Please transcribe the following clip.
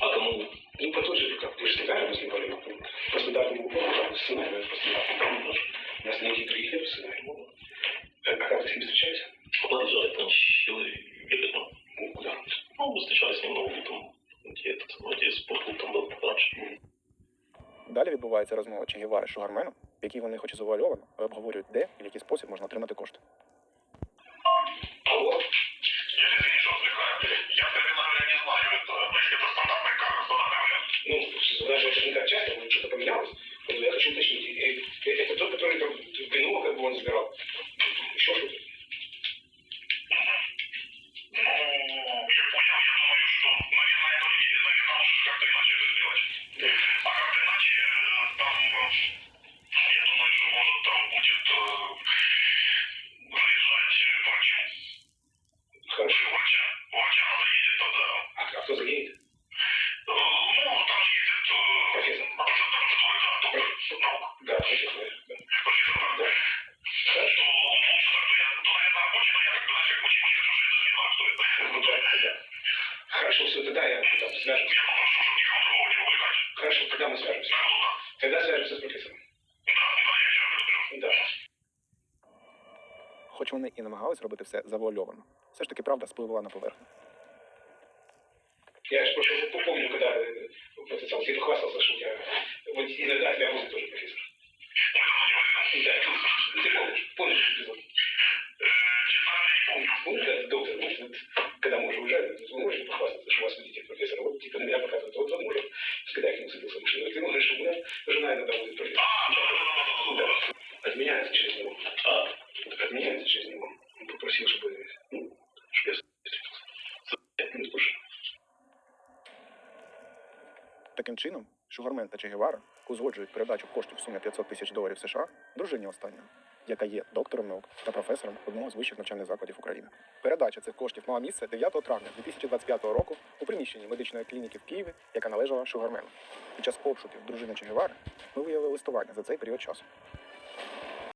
А кому? Ну, по той же, как вы же всегда мы с ним говорили, по стандартному уровню, сценарию, по стандартному уровню. У нас никаких других нет сценария. А как вы с ним встречались? Подъезжали там человек, ну, Ну, куда? ну, мы встречались немного там, где этот, где спортклуб там был раньше. Далі відбувається розмова Че Гевари з Шугарменом, в якій вони, хоч і завуальовано, але обговорюють, де і в який спосіб можна отримати кошти. Ну, даже это не так часто, вот что-то поменялось. Вот я хочу уточнить. э, э, Это тот, который там в Пенула, как бы он забирал. Еще что-то? Ну, я понял, я Хорошо, все, тогда я там свяжемся. Я попрошу, чтобы никого другого не увлекать. Хорошо, тогда мы свяжемся. Да. Тогда свяжемся с профессором. Да, да, я. Да. Хоч вони і намагались робити все завуальовано, все ж таки правда спливала на поверхню. Я же просто помню, когда э, в этот самый, ты хвастался, что у тебя вот иногда тебя возит тоже профессор. Да, ну, ты помнишь, помнишь эпизод? Помнишь, когда доктор, вот, вот, когда мы уже уезжали, вы можете похвастаться, что у вас водитель профессор, вот типа на меня показывает, вот он может, когда я к нему садился в машину, и ты можешь, что у меня жена иногда водит профессор. Да. Отменяется через него. А, Вот Отменяется через него. Он попросил, чтобы, Таким чином, Шугармен та Чегевара узгоджують передачу коштів в сумі 500 тисяч доларів США дружині останнього, яка є доктором наук та професором одного з вищих навчальних закладів України. Передача цих коштів мала місце 9 травня 2025 року у приміщенні медичної клініки в Києві, яка належала Шугармену. Під час обшуків дружини Чегевари ми виявили листування за цей період часу.